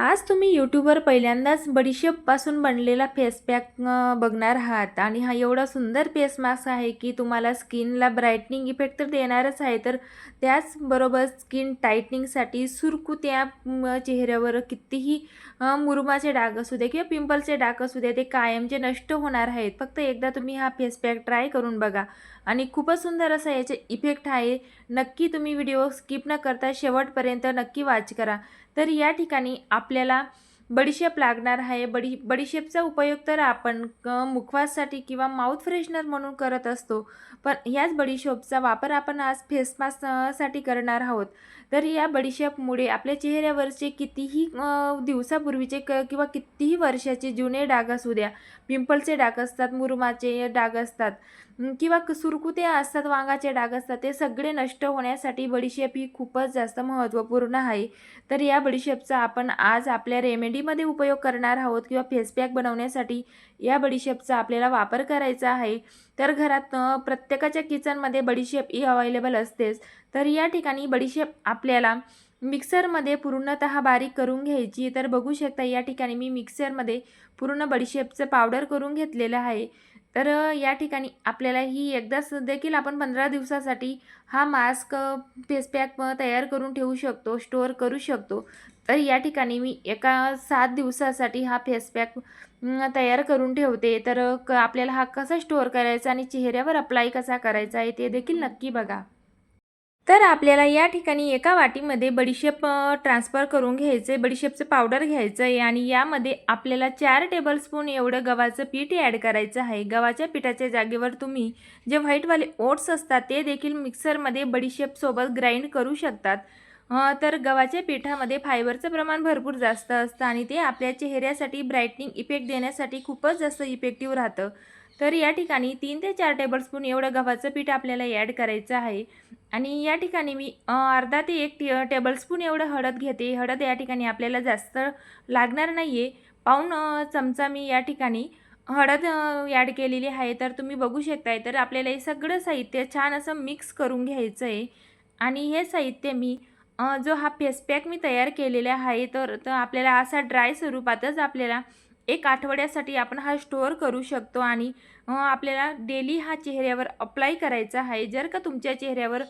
आज तुम्ही यूट्यूबवर पहिल्यांदाच बडीशेपपासून बनलेला फेस पॅक बघणार आहात. आणि हा एवढा सुंदर फेस मास्क आहे की तुम्हाला स्किनला ब्राईटनिंग इफेक्ट तर देणारच आहे. तर त्याचबरोबर स्किन टाईटनिंगसाठी सुरकुत्या चेहऱ्यावर कितीही मुरुमाचे डाग असू दे किंवा पिंपलचे डाग असू दे ते कायमचे नष्ट होणार आहेत. फक्त एकदा तुम्ही हा फेस पॅक ट्राय करून बघा. आणि खूपच सुंदर असा याचे इफेक्ट आहे. नक्की तुम्ही व्हिडिओ स्किप न करता शेवटपर्यंत नक्की वाच करा. तर या ठिकाणी आपल्याला बडीशेप लागणार आहे. बडी बडीशेपचा उपयोग तर आपण मुखवाससाठी किंवा माउथ फ्रेशनर म्हणून करत असतो. पण ह्याच बडीशेपचा वापर आपण आज फेस साठी करणार आहोत. तर या बडीशेपमुळे आपल्या चेहऱ्यावरचे कितीही दिवसापूर्वीचे क किंवा कितीही वर्षाचे जुने डाग असू द्या. पिंपलचे डाग असतात मुरुमाचे डाग असतात. किंवा क- असतात वांगाचे डाग असतात ते सगळे नष्ट होण्यासाठी बडीशेप ही खूपच जास्त महत्त्वपूर्ण आहे. तर या बडीशेपचा आपण आज आपल्या रेमेडीमध्ये उपयोग करणार आहोत किंवा फेसपॅक बनवण्यासाठी या बडीशेपचा आपल्याला वापर करायचा आहे. तर घरात प्रत्येकाच्या किचनमध्ये बडीशेप ही अवेलेबल असतेच. तर या ठिकाणी बडीशेप आपल्याला मिक्सरमध्ये पूर्णतः बारीक करून घ्यायची. तर बघू शकता या ठिकाणी मी मिक्सरमध्ये पूर्ण बडीशेपचं पावडर करून घेतलेलं आहे. तर या ठिकाणी आपल्याला ही एकदाच देखील आपण पंधरा दिवसासाठी हा मास्क फेसपॅक तयार करून ठेवू शकतो स्टोअर करू शकतो. तर या ठिकाणी मी एका सात दिवसासाठी हा फेस पॅक तयार करून ठेवते. तर क आपल्याला हा कसा स्टोअर करायचा आणि चेहऱ्यावर अप्लाय कसा करायचा आहे ते देखील नक्की बघा. तर आपल्याला या ठिकाणी एका वाटीमध्ये बडीशेप ट्रान्सफर करून घ्यायचं आहे बडीशेपचं पावडर घ्यायचं आहे आणि यामध्ये आपल्याला चार टेबलस्पून एवढं गव्हाचं पीठ ॲड करायचं आहे. गव्हाच्या पिठाच्या जागेवर तुम्ही जे व्हाईटवाले ओट्स असतात ते देखील मिक्सरमध्ये बडीशेपसोबत ग्राइंड करू शकतात. तर गव्हाच्या पिठामध्ये फायबरचं प्रमाण भरपूर जास्त असतं आणि ते आपल्या चेहऱ्यासाठी ब्राईटनिंग इफेक्ट देण्यासाठी खूपच जास्त इफेक्टिव्ह राहतं. तर या ठिकाणी तीन ते चार टेबलस्पून एवढं गव्हाचं पीठ आपल्याला ॲड करायचं आहे. आणि या ठिकाणी मी अर्धा ते एक टे टेबलस्पून एवढं हळद घेते. हळद या ठिकाणी आपल्याला जास्त लागणार नाही आहे पाऊण चमचा मी या ठिकाणी हळद ॲड केलेली आहे. तर तुम्ही बघू शकताय तर आपल्याला हे सगळं साहित्य छान असं मिक्स करून घ्यायचं आहे आणि हे साहित्य मी जो हा फेस पॅक मी तयार केलेला आहे तर तर आपल्याला असा ड्राय स्वरूपातच आपल्याला एक आठवड्यासाठी आपण हा स्टोअर करू शकतो आणि आपल्याला डेली हा चेहऱ्यावर अप्लाय करायचा आहे. जर का तुमच्या चेहऱ्यावर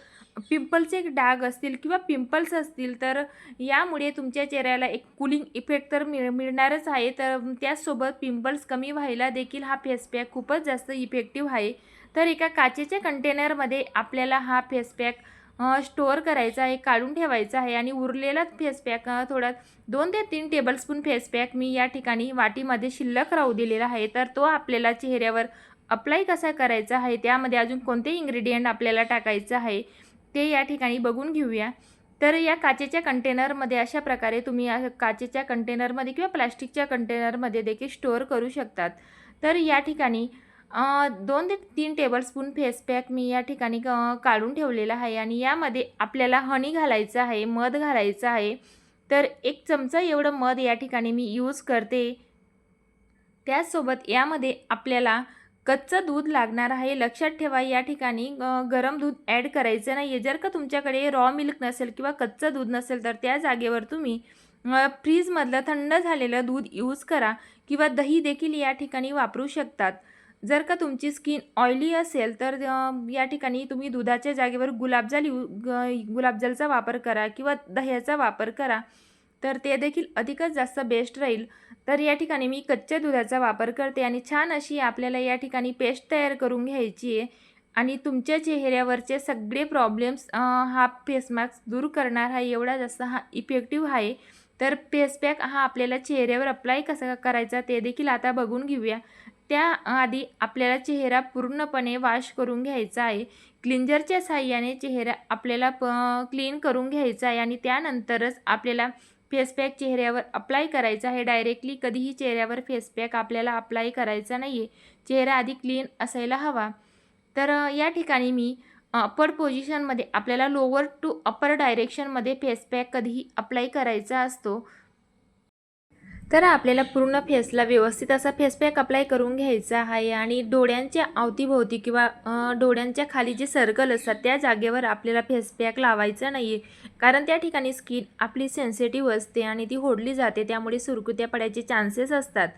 पिंपलचे डाग असतील किंवा पिंपल्स असतील तर यामुळे तुमच्या चेहऱ्याला एक कुलिंग इफेक्ट तर मिळ मिळणारच आहे. तर त्याचसोबत पिंपल्स कमी व्हायला देखील हा फेस पॅक खूपच जास्त इफेक्टिव्ह आहे. तर एका काचेच्या कंटेनरमध्ये आपल्याला हा फेस पॅक स्टोअर करायचा आहे काढून ठेवायचा आहे आणि उरलेला फेस पॅक थोडा दोन ते तीन टेबलस्पून फेस पॅक मी या ठिकाणी वाटीमध्ये शिल्लक राहू दिलेला आहे. तर तो आपल्याला चेहऱ्यावर अप्लाय कसा करायचा आहे त्यामध्ये अजून कोणते इंग्रेडियंट आपल्याला टाकायचं आहे ते या ठिकाणी बघून घेऊया. तर या काचेच्या कंटेनरमध्ये अशा प्रकारे तुम्ही काचेच्या कंटेनरमध्ये किंवा प्लास्टिकच्या कंटेनरमध्ये देखील स्टोअर करू शकतात. तर या ठिकाणी दोन ते तीन टेबलस्पून फेस पॅक मी या ठिकाणी काढून ठेवलेला आहे आणि यामध्ये आपल्याला हनी घालायचं आहे मध घालायचं आहे. तर एक चमचा एवढं मध या ठिकाणी मी यूज करते. त्याचसोबत यामध्ये आपल्याला कच्चं दूध लागणार आहे. लक्षात ठेवा या ठिकाणी गरम दूध ॲड करायचं नाही आहे जर का तुमच्याकडे रॉ मिल्क नसेल किंवा कच्चं दूध नसेल तर त्या जागेवर तुम्ही फ्रीजमधलं थंड झालेलं दूध यूज करा किंवा दही देखील या ठिकाणी वापरू शकतात. जर का तुमची स्किन ऑइली असेल तर या ठिकाणी तुम्ही दुधाच्या जागेवर गुलाबजल यू ग गुलाबजलचा वापर करा किंवा दह्याचा वापर करा तर ते देखील अधिकच जास्त बेस्ट राहील. तर या ठिकाणी मी कच्च्या दुधाचा वापर करते आणि छान अशी आपल्याला या ठिकाणी पेस्ट तयार करून घ्यायची आहे आणि तुमच्या चेहऱ्यावरचे सगळे प्रॉब्लेम्स हा फेस मास्क दूर करणार हा एवढा जास्त हा इफेक्टिव्ह आहे. तर फेस पॅक हा आपल्याला चेहऱ्यावर अप्लाय कसा करायचा ते देखील आता बघून घेऊया. त्याआधी आपल्याला चेहरा पूर्णपणे वॉश करून घ्यायचा आहे. क्लिंजरच्या साह्याने चेहरा आपल्याला प क्लीन करून घ्यायचा आहे आणि त्यानंतरच आपल्याला फेस पॅक चेहऱ्यावर अप्लाय करायचा आहे. डायरेक्टली कधीही चेहऱ्यावर फेस पॅक आपल्याला अप्लाय करायचा नाही आहे चेहरा आधी क्लीन असायला हवा. तर या ठिकाणी मी अपर पोझिशनमध्ये आपल्याला लोअर टू अपर डायरेक्शनमध्ये फेस पॅक कधीही अप्लाय करायचा असतो. तर आपल्याला पूर्ण फेसला व्यवस्थित असा फेस पॅक अप्लाय करून घ्यायचा आहे आणि डोळ्यांच्या अवतीभोवती किंवा डोळ्यांच्या खाली जे सर्कल असतात त्या जागेवर आपल्याला फेस पॅक लावायचा नाही आहे कारण त्या ठिकाणी स्किन आपली सेन्सिटिव्ह असते आणि ती होडली जाते त्यामुळे सुरकुत्या पडायचे चान्सेस असतात.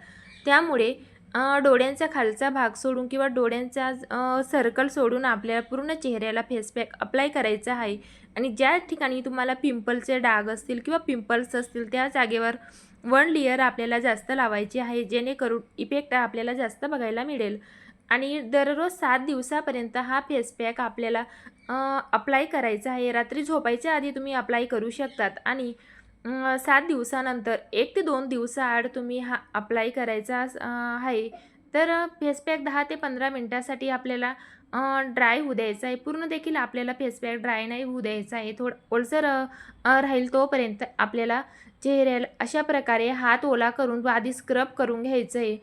त्यामुळे डोळ्यांचा खालचा भाग सोडून किंवा डोळ्यांचा सर्कल सोडून आपल्याला पूर्ण चेहऱ्याला फेसपॅक अप्लाय करायचा आहे. आणि ज्या ठिकाणी तुम्हाला पिंपलचे डाग असतील किंवा पिंपल्स असतील त्या जागेवर वन लेअर आपल्याला जास्त लावायची आहे जेणेकरून इफेक्ट आपल्याला जास्त बघायला मिळेल. आणि दररोज सात दिवसापर्यंत हा फेस पॅक आपल्याला अप्लाय करायचा आहे. रात्री झोपायच्या आधी तुम्ही अप्लाय करू शकतात. आणि सात दिवसानंतर एक ते दोन दिवसाआड तुम्ही हा अप्लाय करायचा आहे. तर फेस पॅक दहा ते पंधरा मिनटासाठी आपल्याला ड्राय होऊ द्यायचा आहे. पूर्ण देखील आपल्याला फेसपॅक ड्राय नाही होऊ द्यायचा आहे. थोडं ओलसर राहील तोपर्यंत आपल्याला चेहऱ्याला अशा प्रकारे हात ओला करून आधी स्क्रब करून घ्यायचं आहे.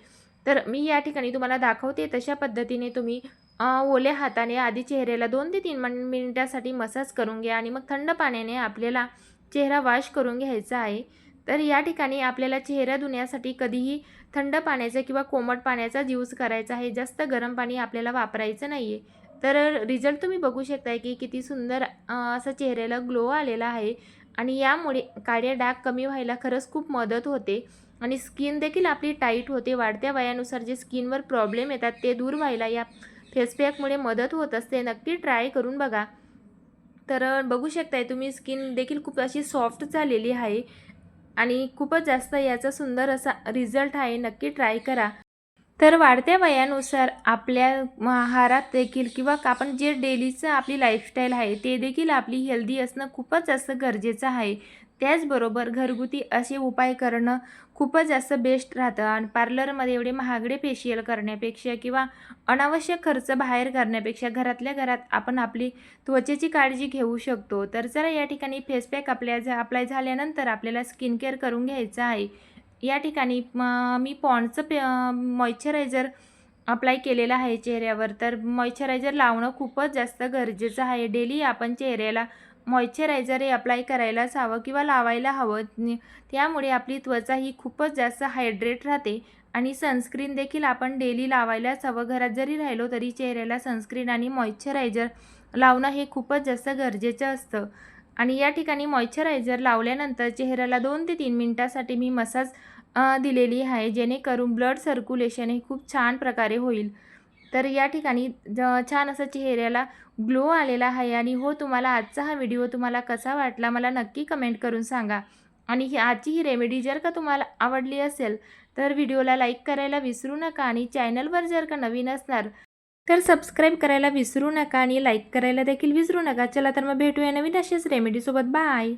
तर मी या ठिकाणी तुम्हाला दाखवते तशा पद्धतीने तुम्ही ओल्या हाताने आधी चेहऱ्याला दोन ते तीन मिनिटासाठी मसाज करून घ्या आणि मग थंड पाण्याने आपल्याला चेहरा वॉश करून घ्यायचा आहे. तर या ठिकाणी आपल्याला चेहरा धुण्यासाठी कधीही थंड पाण्याचा किंवा कोमट पाण्याचा यूज करायचा आहे. जास्त गरम पाणी आपल्याला वापरायचं नाही आहे तर रिझल्ट तुम्ही बघू शकताय की किती सुंदर असा चेहऱ्याला ग्लो आलेला आहे. आणि यामुळे काळे डाग कमी व्हायला खरंच खूप मदत होते. आणि स्किन देखील आपली टाईट होते. वाढत्या वयानुसार जे स्किनवर प्रॉब्लेम येतात ते दूर व्हायला या फेस पॅकमुळे मदत होत असते. नक्की ट्राय करून बघा. तर बघू शकताय तुम्ही स्किन देखील खूप अशी सॉफ्ट झालेली आहे. आणि खूपच जास्त याचा सुंदर असा रिझल्ट आहे. नक्की ट्राय करा. तर वाढत्या वयानुसार आपल्या आहारात देखील किंवा आपण जे डेलीचं आपली लाईफस्टाईल आहे ते देखील आपली हेल्दी असणं खूपच जास्त गरजेचं आहे. त्याचबरोबर घरगुती असे उपाय करणं खूपच जास्त बेस्ट राहतं. आणि पार्लरमध्ये एवढे महागडे फेशियल करण्यापेक्षा किंवा अनावश्यक खर्च बाहेर करण्यापेक्षा घरातल्या घरात आपण आपली त्वचेची काळजी घेऊ शकतो. तर चला या ठिकाणी फेसपॅक आपल्या झा अप्लाय झाल्यानंतर आपल्याला स्किन केअर करून घ्यायचं आहे. या ठिकाणी मी पॉन्डचं पे मॉइश्चरायझर अप्लाय केलेलं आहे चेहऱ्यावर. तर मॉइश्चरायझर लावणं खूपच जास्त गरजेचं आहे. डेली आपण चेहऱ्याला मॉइश्चरायझर हे अप्लाय करायलाच हवं किंवा लावायला हवं. त्यामुळे आपली त्वचा ही खूपच जास्त हायड्रेट राहते आणि सनस्क्रीन देखील आपण डेली लावायलाच हवं. घरात जरी राहिलो तरी चेहऱ्याला सनस्क्रीन आणि मॉइश्चरायझर लावणं हे खूपच जास्त गरजेचं असतं. आणि या ठिकाणी मॉइश्चरायझर लावल्यानंतर चेहऱ्याला दोन ते तीन मिनटासाठी मी मसाज दिलेली आहे. जेणेकरून ब्लड सर्क्युलेशन हे खूप छान प्रकारे होईल. तर या ठिकाणी ज- छान असं चेहऱ्याला ग्लो आलेला आहे आणि हो तुम्हाला आजचा हा व्हिडिओ तुम्हाला कसा वाटला मला नक्की कमेंट करून सांगा. आणि ही आजची ही रेमेडी जर का तुम्हाला आवडली असेल तर व्हिडिओला लाईक करायला विसरू नका आणि चॅनलवर जर का नवीन असणार तर सबस्क्राईब करायला विसरू नका आणि लाईक करायला देखील विसरू नका. चला तर मग भेटूया नवीन अशाच रेमेडीसोबत. बाय!